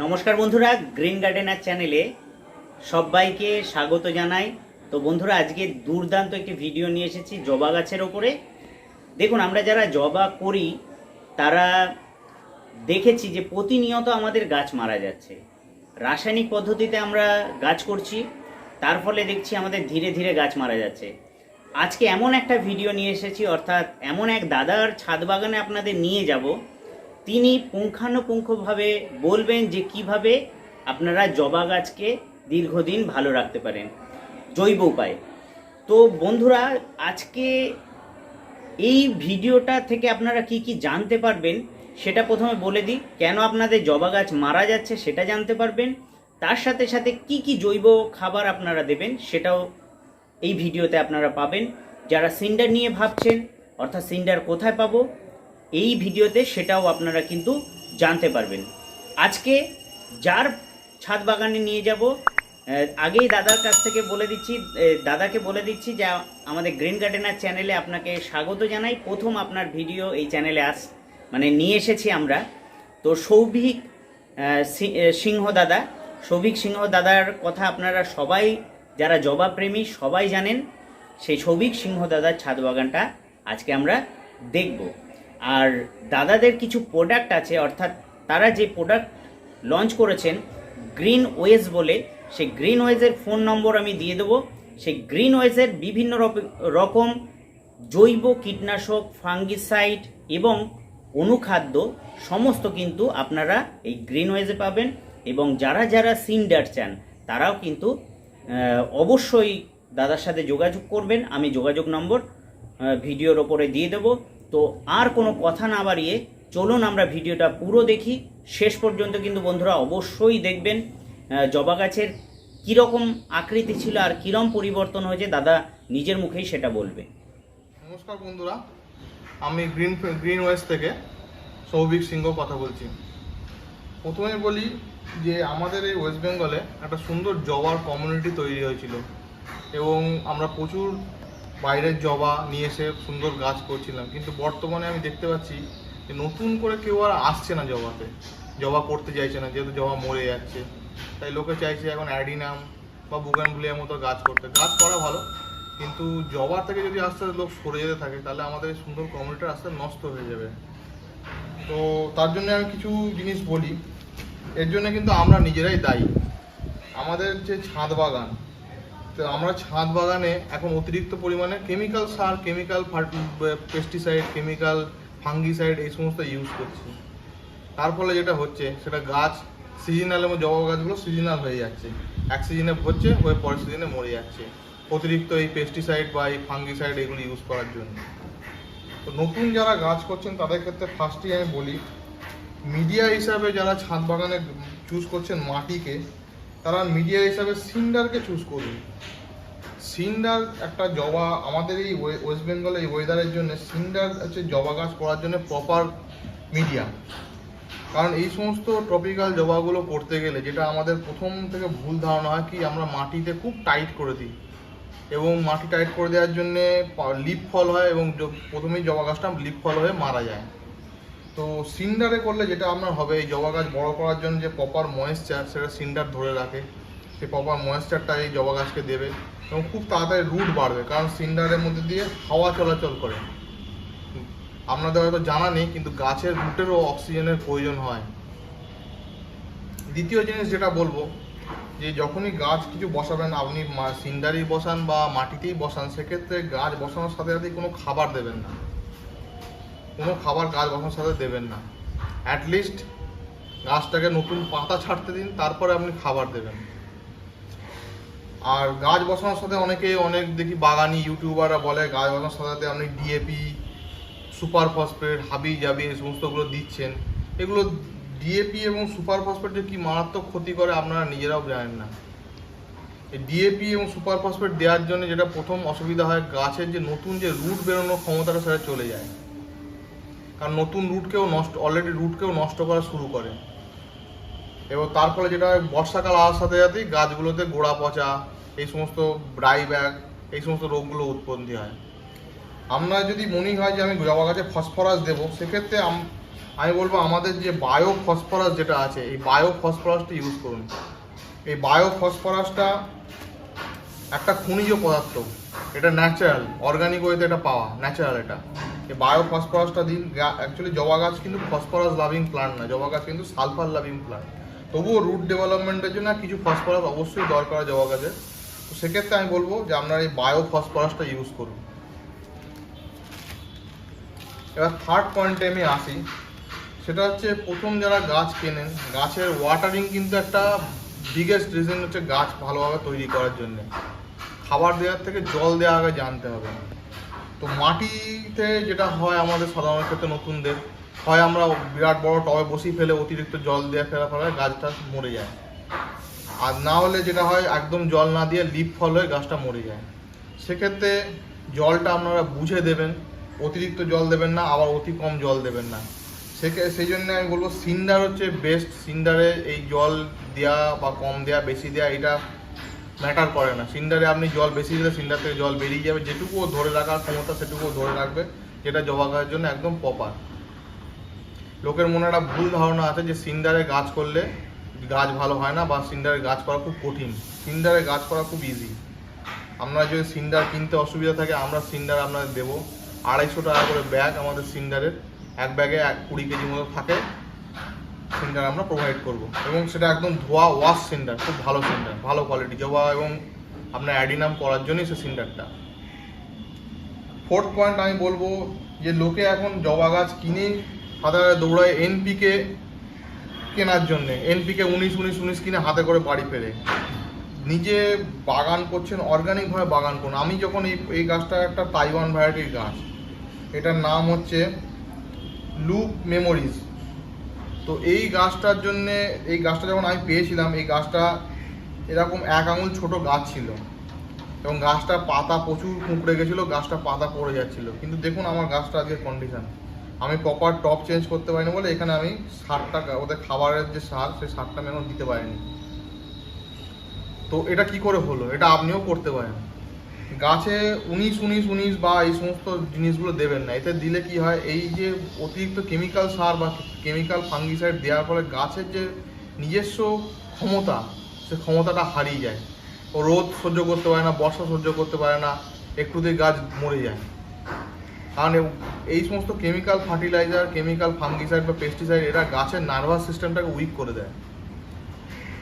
নমস্কার বন্ধুরা, green gardener চ্যানেলে সবাইকে স্বাগত জানাই। তো বন্ধুরা, আজকে দুর্দান্ত একটি ভিডিও নিয়ে এসেছি জবা গাছের ওপরে। দেখুন, আমরা যারা জবা করি, তারা দেখেছি যে প্রতিনিয়ত আমাদের গাছ মারা যাচ্ছে। রাসায়নিক পদ্ধতিতে আমরা গাছ করছি, তার ফলে দেখছি আমাদের ধীরে ধীরে গাছ মারা যাচ্ছে। আজকে এমন একটা ভিডিও নিয়ে এসেছি, অর্থাৎ এমন এক দাদার ছাদ বাগানে আপনাদের নিয়ে যাব তিনি পুঙ্খানুপুঙ্খভাবে বলবেন যে কীভাবে আপনারা জবা গাছকে দীর্ঘদিন ভালো রাখতে পারেন। জৈব উপায়ে। তো বন্ধুরা, আজকে এই ভিডিওটা থেকে আপনারা কি কি জানতে পারবেন, সেটা প্রথমে বলে দিই। কেন আপনাদের জবা গাছ মারা যাচ্ছে সেটা জানতে পারবেন। তার সাথে সাথে কি কি জৈব খাবার আপনারা দেবেন, সেটাও এই ভিডিওতে আপনারা পাবেন। যারা সিন্ডার নিয়ে ভাবছেন, অর্থাৎ সিন্ডার কোথায় পাবো এই ভিডিওতে সেটাও আপনারা কিন্তু জানতে পারবেন। আজকে যার ছাদ বাগানে নিয়ে যাব আগেই দাদার কাছ থেকে বলে দিচ্ছি দাদাকে বলে দিচ্ছি যে, আমাদের গ্রিন গার্ডেনার চ্যানেলে আপনাকে স্বাগত জানাই। প্রথম আপনার ভিডিও এই চ্যানেলে আস মানে নিয়ে এসেছি আমরা। তো সৌভিক সিংহ দাদা, সৌভিক সিংহ দাদার কথা আপনারা সবাই, যারা জবা প্রেমী সবাই জানেন। সেই সৌভিক সিংহ দাদার ছাদ বাগানটা আজকে আমরা দেখব। আর দাদাদের কিছু প্রোডাক্ট আছে, অর্থাৎ তারা যে প্রোডাক্ট লঞ্চ করেছেন গ্রিন ওয়েজ বলে, সেই গ্রিন ওয়েজের ফোন নম্বর আমি দিয়ে দেবো। সেই গ্রিন ওয়েজের বিভিন্ন রকম জৈব কীটনাশক ফাঙ্গিসাইড এবং অনুখাদ্য, সমস্ত কিন্তু আপনারা এই গ্রিন ওয়েজে পাবেন এবং যারা যারা সিন্ডার চান, তারাও কিন্তু অবশ্যই দাদার সাথে যোগাযোগ করবেন। আমি যোগাযোগ নম্বর ভিডিওর ওপরে দিয়ে দেবো। তো আর কোনো কথা না বাড়িয়ে চলুন আমরা ভিডিওটা পুরো দেখি। শেষ পর্যন্ত কিন্তু বন্ধুরা অবশ্যই দেখবেন জবা গাছের কীরকম আকৃতি ছিল আর কীরকম পরিবর্তন হয়েছে, দাদা নিজের মুখেই সেটা বলবে। নমস্কার বন্ধুরা, আমি গ্রিন গ্রিন ওয়েস্ট থেকে সৌভিক সিংহ কথা বলছি। প্রথমে বলি যে আমাদের এই ওয়েস্ট বেঙ্গলে একটা সুন্দর জবার কমিউনিটি তৈরি হয়েছিল এবং আমরা প্রচুর বাইরের জবা নিয়ে এসে সুন্দর গাছ করছিলাম। কিন্তু বর্তমানে আমি দেখতে পাচ্ছি যে নতুন করে কেউ আর আসছে না জবাতে। জবা করতে চাইছে না, যেহেতু জবা মরে যাচ্ছে। তাই লোকে চাইছে এখন অ্যাডিনাম বা বুগানগুলিয়ার মতো গাছ করতে। গাছ করা ভালো, কিন্তু জবা থেকে যদি আস্তে আস্তে লোক সরে যেতে থাকে, তাহলে আমাদের সুন্দর কমিউনিটি আস্তে নষ্ট হয়ে যাবে। তো তার জন্য আমি কিছু জিনিস বলি। এর জন্য কিন্তু আমরা নিজেরাই দায়ী। আমাদের যে ছাদ বাগান তো আমরা ছাদ বাগানে এখন অতিরিক্ত পরিমাণে কেমিক্যাল সার কেমিক্যাল পেস্টিসাইড কেমিক্যাল ফাঙ্গিসাইড এই সমস্ত ইউজ করছি। তার ফলে যেটা হচ্ছে, সেটা গাছ সিজনাল এবং জবা গাছগুলো সিজনাল হয়ে যাচ্ছে। এক সিজনে হচ্ছে, হয়ে পরের সিজনে মরে যাচ্ছে। অতিরিক্ত এই পেস্টিসাইড বা এই ফাঙ্গিসাইড এগুলো ইউজ করার জন্য। তো নতুন যারা গাছ করছেন, তাদের ক্ষেত্রে ফার্স্টেই আমি বলি মিডিয়া হিসাবে যারা ছাদ বাগানে চুজ করছেন মাটিকে তারা মিডিয়া হিসাবে সিন্ডারকে চুজ করুন সিন্ডার একটা জবা, আমাদের এই ওয়েস্ট বেঙ্গলে এই ওয়েদারের জন্য সিন্ডার হচ্ছে জবা গাছ করার জন্য প্রপার মিডিয়া কারণ এই সমস্ত ট্রপিক্যাল জবাগুলো করতে গেলে, যেটা আমাদের প্রথম থেকে ভুল ধারণা হয় কি, আমরা মাটিতে খুব টাইট করে দিই। এবং মাটি টাইট করে দেওয়ার জন্য লিপ ফল হয় এবং প্রথমেই জবা গাছটা লিপ ফল হয়ে মারা যায়। তো সিন্ডারে করলে যেটা আপনার হবে, এই জবা গাছ বড় করার জন্য যে প্রপার ময়েশ্চার সেটা সিন্ডার ধরে রাখে। সেই প্রপার ময়েশ্চারটা এই জবা গাছকে দেবে এবং খুব তাড়াতাড়ি রুট বাড়বে, কারণ সিন্ডারের মধ্যে দিয়ে হাওয়া চলাচল করে। আপনাদের হয়তো জানা নেই, কিন্তু গাছের রুটেরও অক্সিজেনের প্রয়োজন হয়। দ্বিতীয় জিনিস যেটা বলব, যে যখনই গাছ কিছু বসাবেন, আপনি মা- সিন্ডারি বসান বা মাটিতেই বসান, সেক্ষেত্রে গাছ বসানোর সাথে সাথে কোনো খাবার দেবেন না। কোনো খাবার গাছ বসানোর সাথে দেবেন না। অ্যাটলিস্ট গাছটাকে নতুন পাতা ছাড়তে দিন, তারপরে আপনি খাবার দেবেন। আর গাছ বসানোর সাথে অনেকে অনেক দেখি বাগানি ইউটিউবাররা বলে, গাছ বসানোর সাথে আপনি ডিএপি সুপার ফসফেট, হাবি জাবি এই সমস্তগুলো দিচ্ছেন। এগুলো ডিএপি এবং সুপার ফসফেট যে কি মারাত্মক ক্ষতি করে আপনারা নিজেরাও জানেন না। ডিএপি এবং সুপার ফসফেট দেওয়ার জন্য যেটা প্রথম অসুবিধা হয়, গাছের যে নতুন যে রুট বেরোনোর ক্ষমতাটা সেটা চলে যায়। কারণ নতুন রুটকেও নষ্ট অলরেডি রুটকেও নষ্ট করা শুরু করে। এবং তার ফলে যেটা বর্ষাকাল আসার সাথে সাথেই গাছগুলোতে গোড়া পচা, এই সমস্ত ড্রাই ব্যাগ এই সমস্ত রোগগুলো উৎপত্তি হয়। আমরা যদি মনে হয় যে আমি জবা গাছে ফসফরাস দেবো, সেক্ষেত্রে আমি বলব আমাদের যে বায়ো ফসফরাস যেটা আছে, এই বায়ো ফসফরাসটা ইউজ করুন। এই বায়ো ফসফরাসটা একটা খনিজ পদার্থ, এটা ন্যাচারাল অর্গানিক ওয়েতে এটা পাওয়া ন্যাচারাল এটা। এই বায়ো ফসফরাসটা দিন অ্যাকচুয়ালি জবা গাছ কিন্তু ফসফরাস লাভিং প্লান্ট না, জবা গাছ কিন্তু সালফার লাভিং প্লান্ট তবুও রুট ডেভেলপমেন্টের জন্য কিছু ফসফরাস অবশ্যই দরকার হয় জবা গাছের তো সেক্ষেত্রে আমি বলব যে আপনারা এই বায়ো ফসফরাসটা ইউজ করুন। এবার থার্ড পয়েন্টে আমি আসি। সেটা হচ্ছে প্রথম যারা গাছ কেনেন, গাছের ওয়াটারিং কিন্তু একটা বিগেস্ট রিজন হচ্ছে গাছ ভালোভাবে তৈরি করার জন্য। খাবার দেওয়ার থেকে জল দেওয়া আগে জানতে হবে। তো মাটিতে যেটা হয় আমাদের সাধারণ ক্ষেত্রে নতুনদের, হয় আমরা বিরাট বড় টবে বসিয়ে ফেলে অতিরিক্ত জল দেওয়া ফেলা ফেলা গাছটা মরে যায়। আর না হলে যেটা হয়, একদম জল না দিয়ে লিপ ফল হয়ে গাছটা মরে যায়। সেক্ষেত্রে জলটা আপনারা বুঝে দেবেন, অতিরিক্ত জল দেবেন না, আবার অতি কম জল দেবেন না। সেকে, সেই জন্য আমি বলব সিন্ডার হচ্ছে বেস্ট সিন্ডারে এই জল দেওয়া বা কম দেওয়া বেশি দেওয়া এটা ম্যাটার করে না। সিন্ডারে আপনি জল বেশি দিলে সিন্ডার থেকে জল বেরিয়ে যাবে। যেটুকু ধরে রাখার ক্ষমতা, সেটুকু ধরে রাখবে, যেটা জবা গাছের জন্য একদম প্রপার লোকের মনে একটা ভুল ধারণা আছে যে সিন্ডারে গাছ করলে গাছ ভালো হয় না বা সিন্ডারে গাছ করা খুব কঠিন। সিন্ডারে গাছ করা খুব ইজি আপনারা যদি সিন্ডার কিনতে অসুবিধা থাকে, আমরা সিন্ডার আপনাদের দেবো। আড়াইশো টাকা করে ব্যাগ আমাদের সিন্ডারের। এক ব্যাগে এক কুড়ি কেজি মতো থাকে। সিন্ডার আমরা প্রোভাইড করব। এবং সেটা একদম ধোয়া ওয়াশ সিন্ডার খুব ভালো সিন্ডার ভালো কোয়ালিটি জবা এবং আপনার অ্যাডিনাম করার জন্যই সে সিন্ডারটা ফোর্থ পয়েন্ট আমি বলব যে লোকে এখন জবা গাছ কিনে সাধারণত দৌড়ায় এনপিকে কেনার জন্যে। এনপিকে উনিশ উনিশ উনিশ কিনে হাতে করে বাড়ি ফেলে নিজে বাগান করছেন অর্গানিকভাবে বাগান করুন। আমি যখন এই এই গাছটা একটা তাইওয়ান ভ্যারাইটির গাছ, এটার নাম হচ্ছে লুপ মেমোরিজ তো এই গাছটার জন্যে, এই গাছটা যখন আমি পেয়েছিলাম, এই গাছটা এরকম এক আঙুল ছোট গাছ ছিল। এবং গাছটা পাতা প্রচুর কুঁকড়ে গেছিল গাছটা পাতা পড়ে যাচ্ছিল। কিন্তু দেখুন আমার গাছটা আজকে কন্ডিশান আমি প্রপার টপ চেঞ্জ করতে পারিনি বলে এখানে আমি সারটা, ওদের খাবারের যে সার, সেই সারটা আমি এখন দিতে পারিনি। তো এটা কি করে হলো? এটা আপনিও করতে পারেন। গাছে উনিশ উনিশ উনিশ বা এই সমস্ত জিনিসগুলো দেবেন না। এতে দিলে কি হয়, এই যে অতিরিক্ত কেমিক্যাল সার বা কেমিক্যাল ফাঙ্গিসাইড দেওয়ার ফলে গাছের যে নিজস্ব ক্ষমতা, সে ক্ষমতাটা হারিয়ে যায়। ও রোদ সহ্য করতে পারে না, বর্ষা সহ্য করতে পারে না একটুতেই গাছ মরে যায়। কারণ এই সমস্ত কেমিক্যাল ফার্টিলাইজার কেমিক্যাল ফাঙ্গিসাইড বা পেস্টিসাইড এরা গাছের নার্ভাস সিস্টেমটাকে উইক করে দেয়।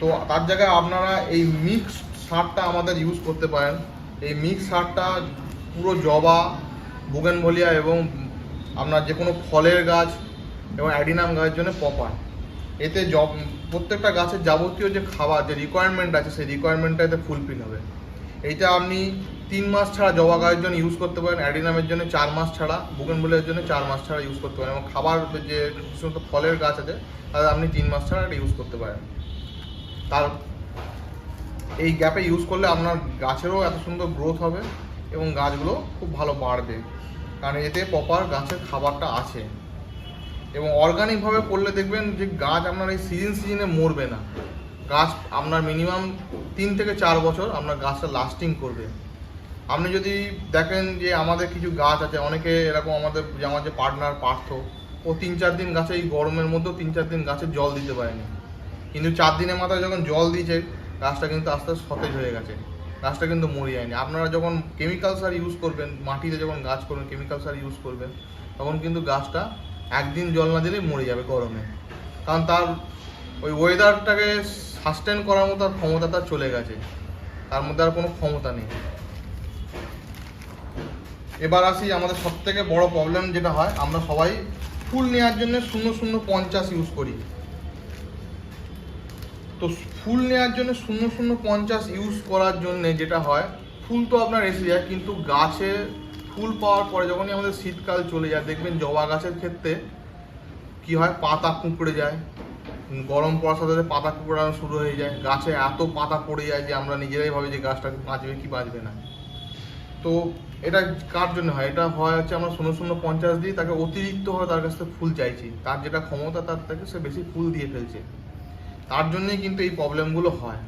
তো তার জায়গায় আপনারা এই মিক্সড সারটা আমাদের ইউজ করতে পারেন। এই মিক্স সারটা পুরো জবা বুগেনভলিয়া এবং আপনার যে কোনো ফলের গাছ এবং অ্যাডিনাম গাছের জন্য পপার এতে জব প্রত্যেকটা গাছের যাবতীয় যে খাবার, যে রিকোয়ারমেন্ট আছে, সেই রিকোয়ারমেন্টটা এতে ফুলফিল হবে। এইটা আপনি তিন মাস ছাড়া জবা গাছের জন্য ইউজ করতে পারেন, অ্যাডিনামের জন্য চার মাস ছাড়া বুগেনভলিয়ার জন্য চার মাস ছাড়া ইউজ করতে পারেন এবং খাবার যে সমস্ত ফলের গাছ আছে তাদের আপনি তিন মাস ছাড়া এটা ইউজ করতে পারেন। তার এই গ্যাপে ইউজ করলে আপনার গাছেরও এত সুন্দর গ্রোথ হবে এবং গাছগুলো খুব ভালো বাড়বে। কারণ এতে প্রপার গাছের খাবারটা আছে। এবং অর্গানিকভাবে করলে দেখবেন যে গাছ আপনার এই সিজন সিজনে মরবে না। গাছ আপনার মিনিমাম তিন থেকে চার বছর আপনার গাছটা লাস্টিং করবে। আপনি যদি দেখেন যে আমাদের কিছু গাছ আছে, অনেকে এরকম আমাদের যে আমার যে পার্টনার পার্থ, ও তিন চার দিন গাছে এই গরমের মধ্যেও তিন চার দিন গাছে জল দিতে পারেনি। কিন্তু চার দিনের মাথায় যখন জল দিয়েছে গাছটা কিন্তু আস্তে আস্তে সতেজ হয়ে গেছে। গাছটা কিন্তু মরে যায়নি আপনারা যখন কেমিক্যাল সার ইউজ করবেন, মাটিতে যখন গাছ করবেন কেমিক্যাল সার ইউজ করবেন, তখন কিন্তু গাছটা একদিন জল না দিলেই মরে যাবে গরমে। কারণ তার ওই ওয়েদারটাকে সাস্টেন করার মতো ক্ষমতা তার চলে গেছে। তার মধ্যে আর কোনো ক্ষমতা নেই। এবার আসি আমাদের সব থেকে বড় প্রবলেম যেটা হয়, আমরা সবাই ফুল নেওয়ার জন্য শূন্য শূন্য পঞ্চাশ ইউজ করি। তো ফুল নেওয়ার জন্য শূন্য শূন্য পঞ্চাশ ইউজ করার জন্য যেটা হয়, ফুল তো আপনার এসে যায়, কিন্তু গাছে ফুল পাওয়ার পরে যখনই আমাদের শীতকাল চলে যায়, দেখবেন জবা গাছের ক্ষেত্রে কি হয়, পাতা কুঁকড়ে যায়, গরম পড়ার সাথে সাথে পাতা কুঁকড়ানো শুরু হয়ে যায়, গাছে এত পাতা পড়ে যায় যে আমরা নিজেরাই ভাবি যে গাছটা বাঁচবে কি বাঁচবে না। তো এটা কার জন্য হয়? এটা হয় হচ্ছে আমরা শূন্য শূন্য পঞ্চাশ দিই তাকে অতিরিক্ত হয় তার কাছ থেকে ফুল চাইছি, তার যেটা ক্ষমতা তার থেকে সে বেশি ফুল দিয়ে ফেলছে। তার জন্যই কিন্তু এই প্রবলেমগুলো হয়।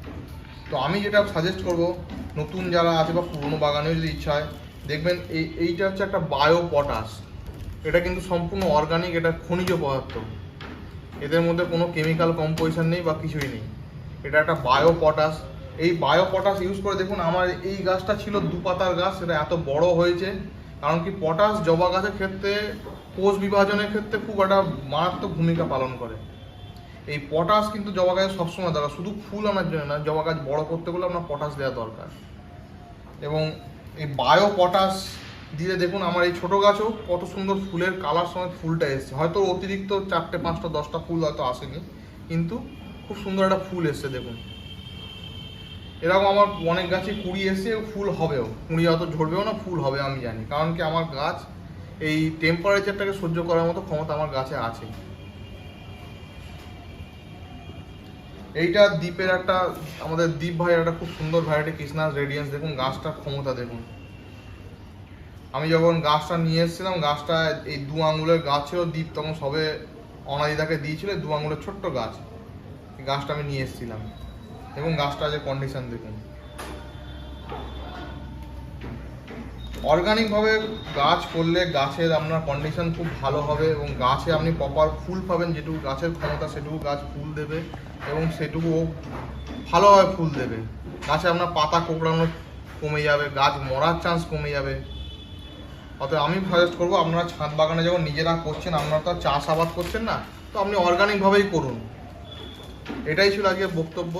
তো আমি যেটা সাজেস্ট করব, নতুন যারা আছে বা পুরনো বাগানেও যদি ইচ্ছা হয়, দেখবেন এই, এইটা হচ্ছে একটা বায়ো পটাশ এটা কিন্তু সম্পূর্ণ অর্গানিক এটা খনিজ পদার্থ। এদের মধ্যে কোনো কেমিক্যাল কম্পোজিশন নেই বা কিছুই নেই। এটা একটা বায়ো পটাশ এই বায়ো পটাশ ইউজ করে দেখুন, আমার এই গাছটা ছিল দু পাতার গাছ, সেটা এত বড় হয়েছে। কারণ কি পটাশ জবা গাছের ক্ষেত্রে কোষ বিভাজনের ক্ষেত্রে খুব একটা মারাত্মক ভূমিকা পালন করে। এই পটাশ কিন্তু জবা গাছে সবসময় দরকার, শুধু ফুল আনার জন্য না, জবা গাছ বড় করতে গেলে আপনার পটাশ দেওয়া দরকার। এবং এই বায়ো পটাশ দিলে দেখুন আমার এই ছোটো গাছও কত সুন্দর ফুলের কালার সময় ফুলটা এসছে। হয়তো অতিরিক্ত চারটে, পাঁচটা, দশটা ফুল হয়তো আসেনি, কিন্তু খুব সুন্দর একটা ফুল এসছে দেখুন। এরকম আমার অনেক গাছে কুড়ি এসছে, ফুল হবেও। কুড়ি হয়তো ঝরবেও না, ফুল হবে, আমি জানি। কারণ কি আমার গাছ এই টেম্পারেচারটাকে সহ্য করার মতো ক্ষমতা আমার গাছে আছে। এইটা দ্বীপের একটা, আমাদের দ্বীপ ভাই একটা খুব সুন্দর ভ্যারাইটি কৃষ্ণাস রেডিয়েন্স দেখুন গাছটার ক্ষমতা দেখুন। আমি যখন গাছটা নিয়ে এসেছিলাম, গাছটা এই দু আঙুলের গাছেও দ্বীপ তখন সবে অনাদিদাকে দিয়েছিল দু আঙুলের ছোট্ট গাছ। গাছটা আমি নিয়ে এসেছিলাম। এবং গাছটা যে কন্ডিশন দেখুন। অর্গানিকভাবে গাছ করলে গাছের আপনার কন্ডিশন খুব ভালো হবে এবং গাছে আপনি প্রপার ফুল পাবেন, যেটুকু গাছের ক্ষমতা সেটুকু গাছ ফুল দেবে এবং সেটুকু ও ভালোভাবে ফুল দেবে। গাছে আপনার পাতা কোঁকড়ানো কমে যাবে, গাছ মরার চান্স কমে যাবে। অতএব আমি সাজেস্ট করব, আপনারা ছাদ বাগানে যখন নিজেরা করছেন, আপনারা তো আর চাষাবাদ করছেন না, তো আপনি অর্গানিকভাবেই করুন। এটাই ছিল আজকে বক্তব্য।